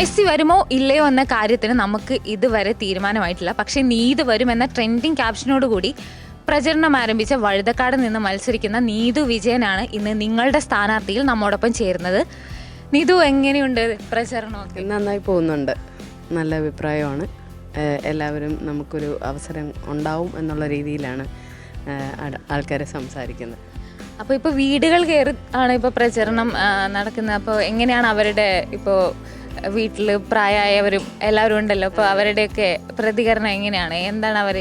Messi വരുമോ ഇല്ലയോ എന്ന കാര്യത്തിന് നമുക്ക് ഇതുവരെ തീരുമാനമായിട്ടില്ല. പക്ഷേ നീത് വരുമെന്ന ട്രെൻഡിങ് ക്യാപ്ഷനോട് കൂടി പ്രചരണം ആരംഭിച്ച വഴുതക്കാട് നിന്ന് മത്സരിക്കുന്ന നീതു വിജയനാണ് ഇന്ന് നിങ്ങളുടെ സ്ഥാനാർത്ഥിയിൽ നമ്മോടൊപ്പം ചേരുന്നത്. നീതു എങ്ങനെയുണ്ട് പ്രചരണമൊക്കെ? നന്നായി പോകുന്നുണ്ട്. നല്ല അഭിപ്രായമാണ്. എല്ലാവരും നമുക്കൊരു അവസരം ഉണ്ടാവും എന്നുള്ള രീതിയിലാണ് ആൾക്കാരെ സംസാരിക്കുന്നത്. അപ്പോൾ ഇപ്പോൾ വീടുകൾ കയറി ആണ് ഇപ്പോൾ പ്രചരണം നടക്കുന്നത്. അപ്പോൾ എങ്ങനെയാണ് അവരുടെ ഇപ്പോൾ വീട്ടിൽ പ്രായമായവരും എല്ലാവരും ഉണ്ടല്ലോ. അപ്പോൾ അവരുടെയൊക്കെ പ്രതികരണം എങ്ങനെയാണ്? എന്താണ് അവർ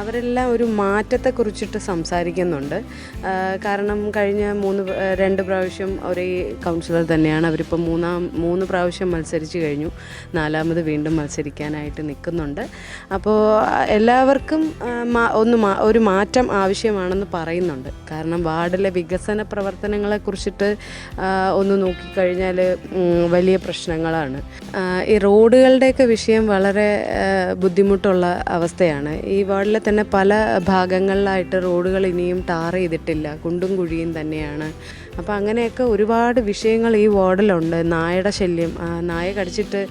അവരെല്ലാം ഒരു മാറ്റത്തെ കുറിച്ചിട്ട് സംസാരിക്കുന്നുണ്ട് കാരണം കഴിഞ്ഞ മൂന്ന് രണ്ട് പ്രാവശ്യം ഒരേ കൗൺസിലർ തന്നെയാണ്. അവരിപ്പോൾ മൂന്നാം മൂന്ന് പ്രാവശ്യം മത്സരിച്ച് കഴിഞ്ഞു. നാലാമത് വീണ്ടും മത്സരിക്കാനായിട്ട് നിൽക്കുന്നുണ്ട്. അപ്പോൾ എല്ലാവർക്കും ഒന്ന് ഒരു മാറ്റം ആവശ്യമാണെന്ന് പറയുന്നുണ്ട്. കാരണം വാർഡിലെ വികസന പ്രവർത്തനങ്ങളെ കുറിച്ചിട്ട് ഒന്ന് നോക്കിക്കഴിഞ്ഞാൽ വലിയ പ്രശ്നങ്ങളാണ് ആ, ഈ റോഡുകളുടെയൊക്കെ വിഷയം വളരെ ബുദ്ധിമുട്ടുള്ള അവസ്ഥയാണ്. ഈ വാർഡിലെ തന്നെ പല ഭാഗങ്ങളിലായിട്ട് റോഡുകൾ ഇനിയും ടാർ ചെയ്തിട്ടില്ല. കുണ്ടും കുഴിയും തന്നെയാണ്. അപ്പോൾ അങ്ങനെയൊക്കെ ഒരുപാട് വിഷയങ്ങൾ ഈ വാർഡിലുണ്ട്. നായയുടെ ശല്യം നായ കടിച്ചിട്ട്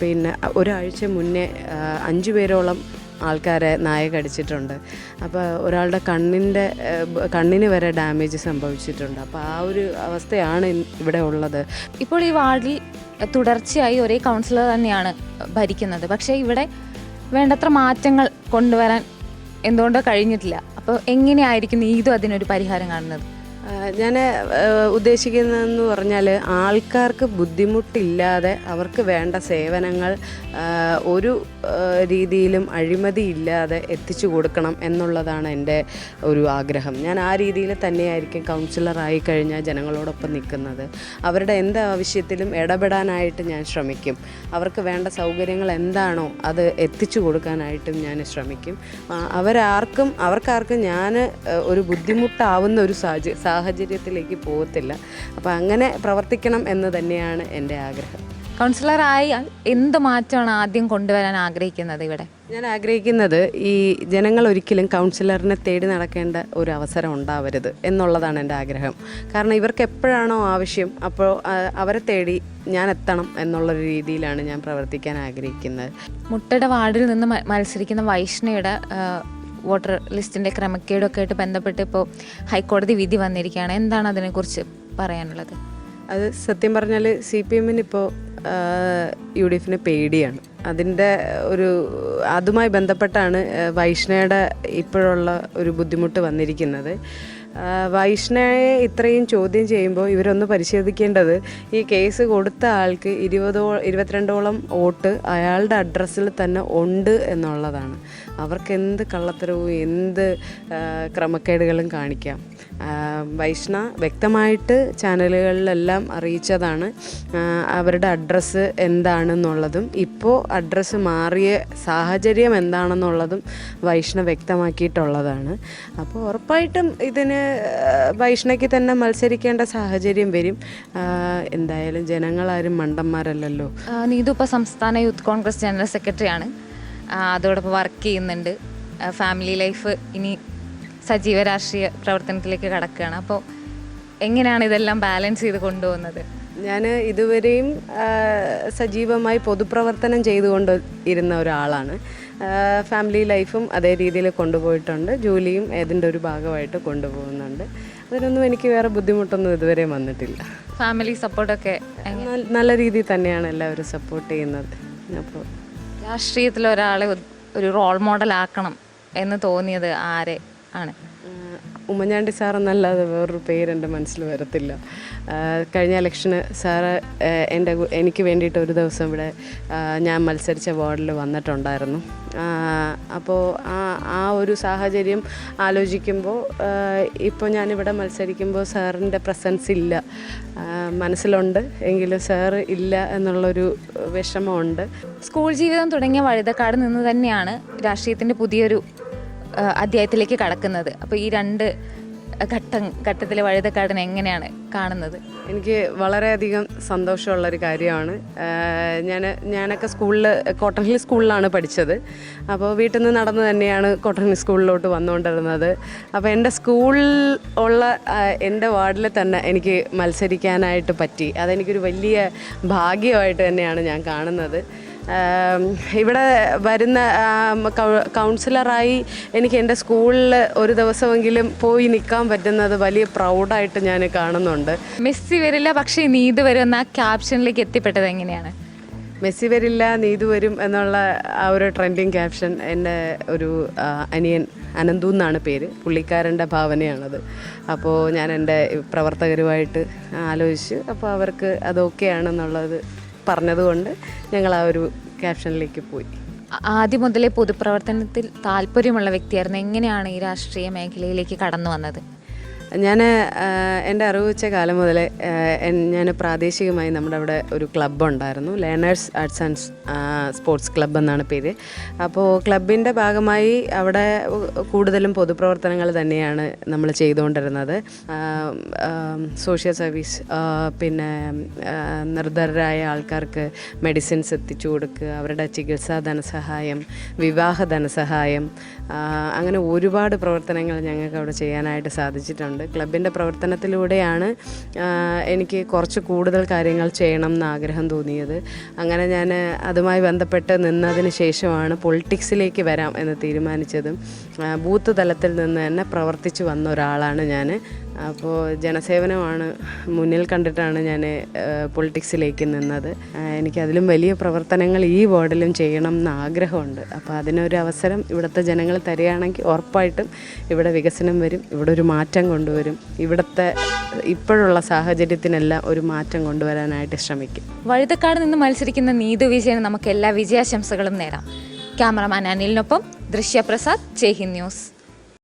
പിന്നെ ഒരാഴ്ച മുന്നേ അഞ്ചു പേരോളം ആൾക്കാരെ നായ കടിച്ചിട്ടുണ്ട് അപ്പോൾ ഒരാളുടെ കണ്ണിന്റെ കണ്ണിന് വരെ ഡാമേജ് സംഭവിച്ചിട്ടുണ്ട്. അപ്പോൾ ആ ഒരു അവസ്ഥയാണ് ഇവിടെ ഉള്ളത്. ഇപ്പോൾ ഈ വാർഡിൽ തുടർച്ചയായി ഒരേ കൗൺസിലർ തന്നെയാണ് ഭരിക്കുന്നത്. പക്ഷേ ഇവിടെ വേണ്ടത്ര മാറ്റങ്ങൾ കൊണ്ടുവരാൻ എന്തുകൊണ്ടോ കഴിഞ്ഞിട്ടില്ല. അപ്പോൾ എങ്ങനെയായിരിക്കും നീതു അതിനൊരു പരിഹാരം കാണുന്നത്? ഞാൻ ഉദ്ദേശിക്കുന്നതെന്ന് പറഞ്ഞാൽ ആൾക്കാർക്ക് ബുദ്ധിമുട്ടില്ലാതെ അവർക്ക് വേണ്ട സേവനങ്ങൾ ഒരു രീതിയിലും രീതിയിലും അഴിമതിയില്ലാതെ എത്തിച്ചു കൊടുക്കണം എന്നുള്ളതാണ് എന്റെ ഒരു ആഗ്രഹം. ഞാൻ ആ രീതിയിൽ തന്നെയായിരിക്കും കൗൺസിലറായി കഴിഞ്ഞാൽ ജനങ്ങളോടൊപ്പം നിൽക്കുന്നത്. അവരുടെ എന്ത് ആവശ്യത്തിലും ഇടപെടാനായിട്ട് ഞാൻ ശ്രമിക്കും. അവർക്ക് വേണ്ട സൗകര്യങ്ങൾ എന്താണോ അത് എത്തിച്ചു കൊടുക്കാനായിട്ടും ഞാൻ ശ്രമിക്കും. അവരാർക്കും അവർക്കാർക്കും ഞാൻ ഒരു ബുദ്ധിമുട്ടാവുന്ന ഒരു സാഹച സാഹചര്യത്തിലേക്ക് പോകത്തില്ല. അപ്പോൾ അങ്ങനെ പ്രവർത്തിക്കണം എന്ന് തന്നെയാണ് എന്റെ ആഗ്രഹം. കൗൺസിലറായി എന്ത് മാറ്റമാണ് ആദ്യം കൊണ്ടുവരാൻ ആഗ്രഹിക്കുന്നത് ഇവിടെ? ഞാൻ ആഗ്രഹിക്കുന്നത് ഈ ജനങ്ങൾ ഒരിക്കലും കൗൺസിലറിനെ തേടി നടക്കേണ്ട ഒരു അവസരം ഉണ്ടാവരുത് എന്നുള്ളതാണ് എന്റെ ആഗ്രഹം. കാരണം ഇവർക്ക് എപ്പോഴാണോ ആവശ്യം അപ്പോൾ അവരെ തേടി ഞാൻ എത്തണം എന്നുള്ള രീതിയിലാണ് ഞാൻ പ്രവർത്തിക്കാൻ ആഗ്രഹിക്കുന്നത്. മുട്ടയുടെ വാർഡിൽ നിന്ന് മത്സരിക്കുന്ന വൈഷ്ണയുടെ വോട്ടർ ലിസ്റ്റിന്റെ ക്രമക്കേടൊക്കെ ആയിട്ട് ബന്ധപ്പെട്ട് ഇപ്പോൾ ഹൈക്കോടതി വിധി വന്നിരിക്കുകയാണ്. എന്താണ് അതിനെക്കുറിച്ച് പറയാനുള്ളത്? അത് സത്യം പറഞ്ഞാൽ സി പി എമ്മിന് ഇപ്പോൾ യു ഡി എഫിന് പേടിയാണ്. അതിന്റെ ഒരു അതുമായി ബന്ധപ്പെട്ടാണ് വൈഷ്ണയുടെ ഇപ്പോഴുള്ള ഒരു ബുദ്ധിമുട്ട് വന്നിരിക്കുന്നത്. ആ, വൈഷ്ണയെ ഇത്രയും ചോദ്യം ചെയ്യുമ്പോൾ ഇവരൊന്ന് പരിശോധിക്കേണ്ടത് ഈ കേസ് കൊടുത്ത ആൾക്ക് ഇരുപതോ ഇരുപത്തിരണ്ടോളം വോട്ട് അയാളുടെ അഡ്രസ്സിൽ തന്നെ ഉണ്ട് എന്നുള്ളതാണ്. അവർക്ക് എന്ത് കള്ളത്തരവും എന്ത് ക്രമക്കേടുകളും കാണിക്കാം. വൈഷ്ണ വ്യക്തമായിട്ട് ചാനലുകളിലെല്ലാം അറിയിച്ചതാണ്. അവരുടെ അഡ്രസ്സ് എന്താണെന്നുള്ളതും ഇപ്പോൾ അഡ്രസ്സ് മാറിയ സാഹചര്യം എന്താണെന്നുള്ളതും വൈഷ്ണ വ്യക്തമാക്കിയിട്ടുള്ളതാണ്. അപ്പോൾ ഉറപ്പായിട്ടും ഇതിന് വൈഷ്ണയ്ക്ക് തന്നെ മത്സരിക്കേണ്ട സാഹചര്യം വരും. എന്തായാലും ജനങ്ങളാരും മണ്ടന്മാരല്ലല്ലോ. നീതു ഇപ്പോൾ സംസ്ഥാന യൂത്ത് കോൺഗ്രസ് ജനറൽ സെക്രട്ടറിയാണ്. അതോടൊപ്പം വർക്ക് ചെയ്യുന്നുണ്ട്. ഫാമിലി ലൈഫ് ഇനി സജീവ രാഷ്ട്രീയ പ്രവർത്തനത്തിലേക്ക് കടക്കുകയാണ്. അപ്പോൾ എങ്ങനെയാണ് ഇതെല്ലാം ബാലൻസ് ചെയ്ത് കൊണ്ടുപോകുന്നത്? ഞാൻ ഇതുവരെയും സജീവമായി പൊതുപ്രവർത്തനം ചെയ്തുകൊണ്ട് ഇരുന്ന ഒരാളാണ്. ഫാമിലി ലൈഫും അതേ രീതിയിൽ കൊണ്ടുപോയിട്ടുണ്ട്. ജോലിയും ഏതിന്റെ ഒരു ഭാഗമായിട്ട് കൊണ്ടുപോകുന്നുണ്ട്. അതിനൊന്നും എനിക്ക് വേറെ ബുദ്ധിമുട്ടൊന്നും ഇതുവരെ വന്നിട്ടില്ല. ഫാമിലി സപ്പോർട്ടൊക്കെ നല്ല- രീതിയിൽ തന്നെയാണ് എല്ലാവരും സപ്പോർട്ട് ചെയ്യുന്നത്. അപ്പോൾ രാഷ്ട്രീയത്തിൽ ഒരാളെ ഒരു- ഒരു റോൾ മോഡൽ ആക്കണം എന്ന് തോന്നിയത് ആരെ? ആണ്. ഉമ്മൻചാണ്ടി സാർ എന്നല്ലാതെ വേറൊരു പേര് എന്റെ മനസ്സിൽ വരത്തില്ല. കഴിഞ്ഞ ഇലക്ഷന് സാറ് എന്റെ എനിക്ക് വേണ്ടിയിട്ട് ഒരു ദിവസം ഇവിടെ ഞാൻ മത്സരിച്ച വാർഡിൽ വന്നിട്ടുണ്ടായിരുന്നു. അപ്പോൾ ആ ആ ഒരു സാഹചര്യം ആലോചിക്കുമ്പോൾ ഇപ്പോൾ ഞാനിവിടെ മത്സരിക്കുമ്പോൾ സാറിന്റെ പ്രസൻസ് ഇല്ല. മനസ്സിലുണ്ട് എങ്കിലും സാറ് ഇല്ല എന്നുള്ളൊരു വിഷമമുണ്ട്. സ്കൂൾ ജീവിതം തുടങ്ങിയ വഴുതക്കാട് നിന്ന് തന്നെയാണ് രാഷ്ട്രീയത്തിന്റെ പുതിയൊരു അധ്യായത്തിലേക്ക് കടക്കുന്നത്. അപ്പോൾ ഈ രണ്ട് ഘട്ടം ഘട്ടത്തിലെ വഴുതക്കാടനെ എങ്ങനെയാണ് കാണുന്നത്? എനിക്ക് വളരെയധികം സന്തോഷമുള്ളൊരു കാര്യമാണ്. ഞാൻ ഞാനൊക്കെ സ്കൂളിൽ കോട്ടൺ ഹിൽ സ്കൂളിലാണ് പഠിച്ചത്. അപ്പോൾ വീട്ടിൽ നിന്ന് നടന്ന് തന്നെയാണ് കോട്ടൺ ഹിൽ സ്കൂളിലോട്ട് വന്നുകൊണ്ടിരുന്നത്. അപ്പോൾ എന്റെ സ്കൂളിൽ ഉള്ള എന്റെ വാർഡിൽ തന്നെ എനിക്ക് മത്സരിക്കാനായിട്ട് പറ്റി. അതെനിക്കൊരു വലിയ ഭാഗ്യമായിട്ട് തന്നെയാണ് ഞാൻ കാണുന്നത്. ഇവിടെ വരുന്ന കൗൺസിലറായി എനിക്ക് എന്റെ സ്കൂളിൽ ഒരു ദിവസമെങ്കിലും പോയി നിൽക്കാൻ പറ്റുന്നത് വലിയ പ്രൗഡായിട്ട് ഞാൻ കാണുന്നുണ്ട്. മെസ്സി വരില്ല പക്ഷേ നീത് വരും എന്ന ക്യാപ്ഷനിലേക്ക് എത്തിപ്പെട്ടത് എങ്ങനെയാണ്? മെസ്സി വരില്ല നീതു വരും എന്നുള്ള ആ ഒരു ട്രെൻഡിങ് ക്യാപ്ഷൻ എന്റെ ഒരു അനിയൻ അനന്തു എന്നാണ് പേര്. പുള്ളിക്കാരന്റെ ഭാവനയാണത്. അപ്പോൾ ഞാൻ എന്റെ പ്രവർത്തകരുമായിട്ട് ആലോചിച്ച് അപ്പോൾ അവർക്ക് അത് ഓക്കെ ആണെന്നുള്ളത് പറഞ്ഞതുകൊണ്ട് ഞങ്ങൾ ആ ഒരു ക്യാപ്ഷനിലേക്ക് പോയി. ആദ്യം മുതലേ പൊതുപ്രവർത്തനത്തിൽ താല്പര്യമുള്ള വ്യക്തിയായിരുന്നു. എങ്ങനെയാണ് ഈ രാഷ്ട്രീയ മേഖലയിലേക്ക് കടന്നു വന്നത്? ഞാൻ എന്റെ അറിവ് വെച്ച കാലം മുതലേ ഞാൻ പ്രാദേശികമായി നമ്മുടെ അവിടെ ഒരു ക്ലബ്ബ് ഉണ്ടായിരുന്നു learners arts and sports club എന്നാണ് പേര്. അപ്പോൾ ക്ലബിന്റെ ഭാഗമായി അവിടെ കൂടുതലും പൊതുപ്രവർത്തനങ്ങൾ തന്നെയാണ് നമ്മൾ ചെയ്തുകൊണ്ടിരുന്നത്. സോഷ്യൽ സർവീസ് പിന്നെ നിർധരരായ ആൾക്കാർക്ക് മെഡിസിൻസ് എത്തിച്ചു കൊടുക്കുക അവരുടെ ചികിത്സാ ധനസഹായം വിവാഹ ധനസഹായം അങ്ങനെ ഒരുപാട് പ്രവർത്തനങ്ങൾ ഞങ്ങൾക്ക് അവിടെ ചെയ്യാനായിട്ട് സാധിച്ചിട്ടുണ്ട്. ക്ലബിന്റെ പ്രവർത്തനത്തിലൂടെയാണ് എനിക്ക് കുറച്ച് കൂടുതൽ കാര്യങ്ങൾ ചെയ്യണം എന്ന് ആഗ്രഹം തോന്നിയത്. അങ്ങനെ ഞാൻ അതുമായി ബന്ധപ്പെട്ട് നിന്നതിന് ശേഷമാണ് പൊളിറ്റിക്സിലേക്ക് വരാം എന്ന് തീരുമാനിച്ചതും ബൂത്ത് തലത്തിൽ നിന്ന് തന്നെ പ്രവർത്തിച്ചു വന്ന ഒരാളാണ് ഞാൻ അപ്പോൾ ജനസേവനമാണ് മുന്നിൽ കണ്ടിട്ടാണ് ഞാൻ പൊളിറ്റിക്സിലേക്ക് നിന്നത്. എനിക്കതിലും വലിയ പ്രവർത്തനങ്ങൾ ഈ വാർഡിലും ചെയ്യണം എന്ന് ആഗ്രഹമുണ്ട്. അപ്പോൾ അതിനൊരു അവസരം ഇവിടുത്തെ ജനങ്ങൾ തരികയാണെങ്കിൽ ഉറപ്പായിട്ടും ഇവിടെ വികസനം വരും ഇവിടെ ഒരു മാറ്റം കൊണ്ടുവരും. ഇവിടുത്തെ ഇപ്പോഴുള്ള സാഹചര്യത്തിനെല്ലാം ഒരു മാറ്റം കൊണ്ടുവരാനായിട്ട് ശ്രമിക്കും. വഴുതക്കാട് നിന്ന് മത്സരിക്കുന്ന നീതു വിജയന് നമുക്ക് എല്ലാ വിജയാശംസകളും നേരാം. ക്യാമറമാൻ അനിലിനൊപ്പം ദൃശ്യപ്രസാദ് ജയ്ഹിന്ദ് ന്യൂസ്.